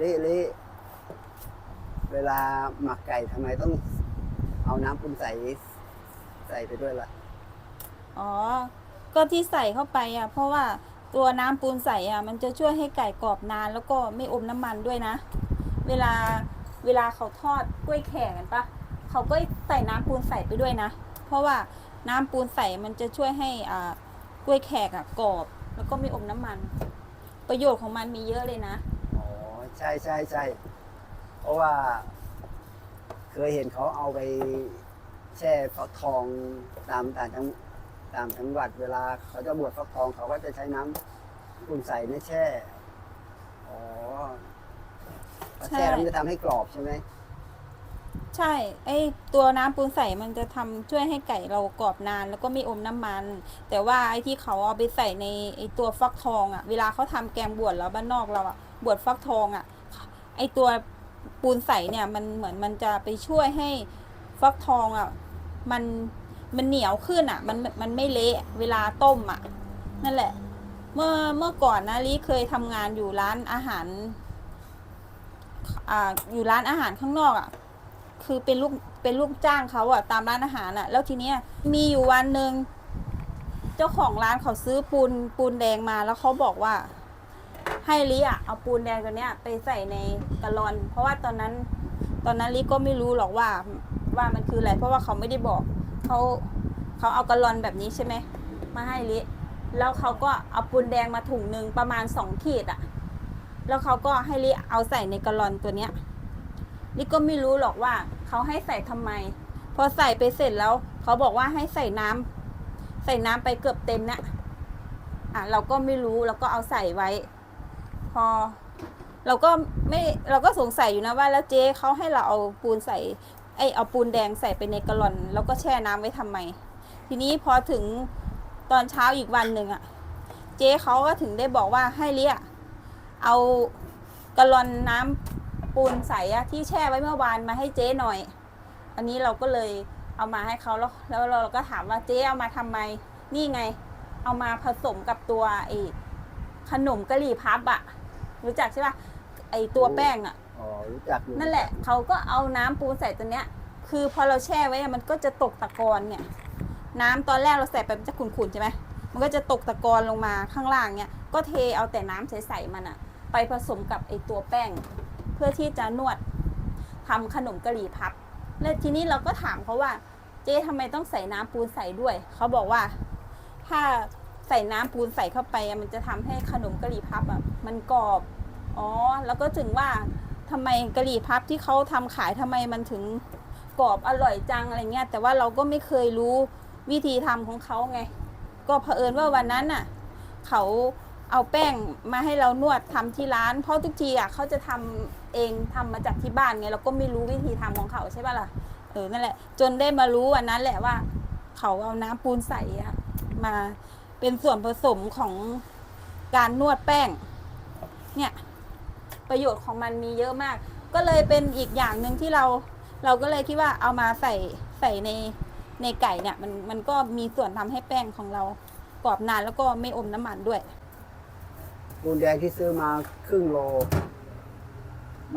ลิลิเวลาหมักไก่ทำไมต้องเอาน้ำปูนใสใส่ไปด้วยล่ะ อ๋อ ก็ที่ใส่เข้าไปอะ เพราะว่าตัวน้ำปูนใส่อะ มันจะช่วยให้ไก่กรอบนานแล้วก็ไม่อมน้ำมันด้วยนะ เวลาเวลาเขาทอดกล้วยแขกกันปะเขาก็ใส่น้ำปูนใส่ไปด้วยนะ เพราะว่าน้ำปูนใส่มันจะช่วยให้อ่ากล้วยแขกอะกรอบ แล้วก็ไม่อมน้ำมัน ประโยชน์ของมันมีเยอะเลยนะ ใช่ใช่ใช่เพราะว่า เคยเห็นเขาเอาไปแช่ฟักทองตามต่างจังตามจังหวัดเวลาเขาจะบวชฟักทองเขาก็จะใช้น้ำปูนใส่ในแช่อ๋อพอแช่แล้วมันจะทำให้กรอบใช่ไหม ใช่ ไอตัวน้ำปูนใสมันจะทำช่วยให้ไก่เรากรอบนาน แล้วก็ไม่อมน้ำมัน แต่ว่าไอที่เขาเอาไปใส่ในไอตัวฟักทองอะ่ะ เวลาเขาทำแกงบวชแล้วบ้านนอกเราอะ่ะ บวชฟักทองอะ่ะ ไอตัวปูนใสเนี่ยมันเหมือนมันจะไปช่วยให้ฟักทองอะ่ะ มันมันเหนียวขึ้นอะ่ะ มันมันไม่เละเวลาต้มอะ่ะ นั่นแหละ เมื่อเมื่อก่อนนะลิเคยทำงานอยู่ร้านอาหาร อ่าอยู่ร้านอาหารข้างนอกอะ คือเป็นลูกเป็นลูกจ้างเขาอะตามร้านอาหารอะแล้วทีเนี้ยมีอยู่วันหนึ่งเจ้าของร้านเขาซื้อปูนปูนแดงมาแล้วเขาบอกว่า ให้ลิอะเอาปูนแดงตัวเนี้ย ไปใส่ในกะลอน เพราะว่าตอนนั้น ตอนนั้นลิก็ไม่รู้หรอกว่าว่ามันคืออะไรเพราะว่าเขาไม่ได้บอกเขาเขาเอากะลอนแบบนี้ใช่ไหมมาให้ลิแล้วเขาก็เอาปูนแดงมาถุงหนึ่งประมาณสองขีดอะแล้วเขาก็ให้ลิเอาใส่ในกะลอนตัวเนี้ย นี่ก็ไม่รู้หรอกว่าเขาให้ใส่ทำไม พอใส่ไปเสร็จแล้ว เขาบอกว่าให้ใส่น้ำใส่น้ำไปเกือบเต็มเนี่ยอะเราก็ไม่รู้เราก็เอาใส่ไว้ พอ เราก็ไม่เราก็สงสัยอยู่นะว่า แล้วเจ๊เขาให้เราเอาปูนใส่ไอเอาปูนแดงใส่ไปในกะลอน แล้วก็แช่น้ำไว้ทำไม ทีนี้พอถึงตอนเช้าอีกวันหนึ่งอะเจ๊เขาก็ถึงได้บอกว่าให้เลี้ยเอากะลอนน้ำ ปูนใสอะที่แช่ไว้เมื่อวานมาให้เจ๊หน่อย อันนี้เราก็เลยเอามาให้เขาแล้วแล้วเราก็ถามว่าเจ๊เอามาทำไม นี่ไง เอามาผสมกับตัวไอ้ขนมกะหรี่พับอะรู้จักใช่ปะไอ้ตัวแป้งอะอ๋อรู้จักอยู่นั่นแหละเขาก็เอาน้ำปูนใส่ตัวเนี้ย คือพอเราแช่ไว้อะมันก็จะตกตะกอนเนี่ย น้ำตอนแรกเราใส่ไปมันจะขุ่นๆใช่ไหมมันก็จะตกตะกอนลงมาข้างล่างเนี่ยก็เทเอาแต่น้ำใสๆมันอะไปผสมกับไอ้ตัวแป้ง เพื่อที่จะนวดทำขนมกะหรี่พับ แล้วทีนี้เราก็ถามเขาว่า เจ๊ทำไมต้องใส่น้ำปูนใส่ด้วย เขาบอกว่า ถ้าใส่น้ำปูนใส่เข้าไป มันจะทำให้ขนมกะหรี่พับอะมันกรอบ อ๋อ แล้วก็ถึงว่าทำไมกะหรี่พับที่เขาทำขายทำไมมันถึงกรอบอร่อยจังอะไรเงี้ย แต่ว่าเราก็ไม่เคยรู้วิธีทำของเขาไง ก็เผอิญว่าวันนั้นน่ะ เขา เอาแป้งมาให้เรานวดทำที่ร้าน เพราะทุกทีอะเขาจะทำเองทำมาจากที่บ้านไงเราก็ไม่รู้วิธีทำของเขาใช่ป่ะล่ะเออนั่นแหละ จนได้มารู้วันนั้นแหละว่า เขาเอาน้ำปูนใสอะมาเป็นส่วนผสมของการนวดแป้ง เนี่ย ประโยชน์ของมันมีเยอะมาก ก็เลยเป็นอีกอย่างหนึ่งที่เรา เราก็เลยคิดว่าเอามาใส่ใส่ในในไก่เนี่ย มันมันก็มีส่วนทำให้แป้งของเรากรอบนานแล้วก็ไม่อมน้ำมันด้วย ปูนแดงที่ซื้อมาครึ่งโล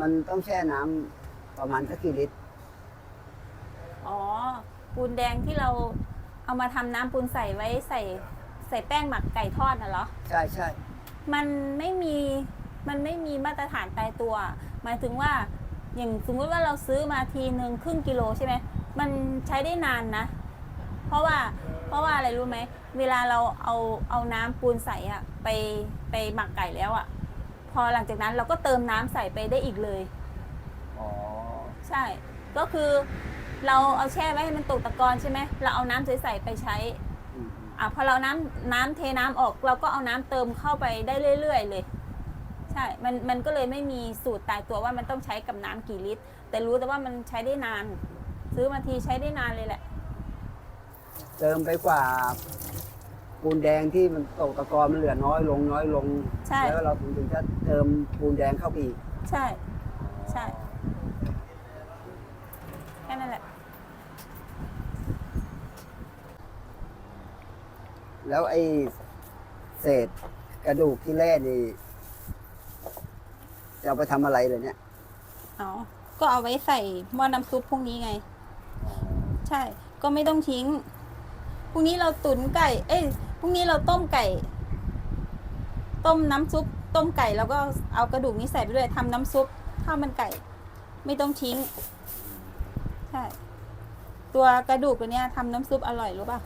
มันต้องแช่น้ำประมาณสักกี่ลิตร อ๋อ ปูนแดงที่เราเอามาทำน้ำปูนใส่ไว้ใส่ใส่แป้งหมักไก่ทอดน่ะเหรอ ใช่ใช่มันไม่มีมันไม่มีมาตรฐานตายตัว หมายถึงว่าอย่างสมมุติว่าเราซื้อมาทีหนึ่งครึ่งกิโลใช่ไหมมันใช้ได้นานนะ เพราะว่าเพราะว่าอะไรรู้ไหม เวลาเราเอาเอาน้ำปูนใส่อะไปไปหมักไก่แล้วอะพอหลังจากนั้นเราก็เติมน้ำใส่ไปได้อีกเลยอ๋อใช่ ก็คือเราเอาแช่ไว้ให้มันตกตะกอนใช่ไหมเราเอาน้ำใสๆไปใช้อืมอะพอเราน้ำน้ำเทน้ำออกเราก็เอาน้ำเติมเข้าไปได้เรื่อย ๆ เลย ใช่ มันมันก็เลยไม่มีสูตรตายตัวว่ามันต้องใช้กับน้ำกี่ลิตร แต่รู้แต่ว่ามันใช้ได้นาน ซื้อมาทีใช้ได้นานเลยแหละ เติมไปกว่าปูนแดงที่มันตกตะกอนมันเหลือน้อยลงน้อยลง ใช่ แล้วเราถึงถึงจะเติมปูนแดงเข้าไปอีกใช่ ใช่ แค่นั้นแหละ แล้วไอ้เศษกระดูกที่แร่นี่จะเอาไปทำอะไรเลยเนี่ยเอาก็เอาไว้ใส่หม้อน้ำซุปพวกนี้ไง ใช่ ก็ไม่ต้องทิ้ง พรุ่งนี้เราตุ๋นไก่ เอ้ยพรุ่งนี้เราต้มไก่ ต้มน้ำซุป ต้มไก่แล้วก็เอากระดูกนี้ใส่ไปด้วยทำน้ำซุปข้าวมันไก่ ไม่ต้องทิ้งใช่ตัวกระดูกตัวเนี้ยทำน้ำซุปอร่อยรู้ป่ะ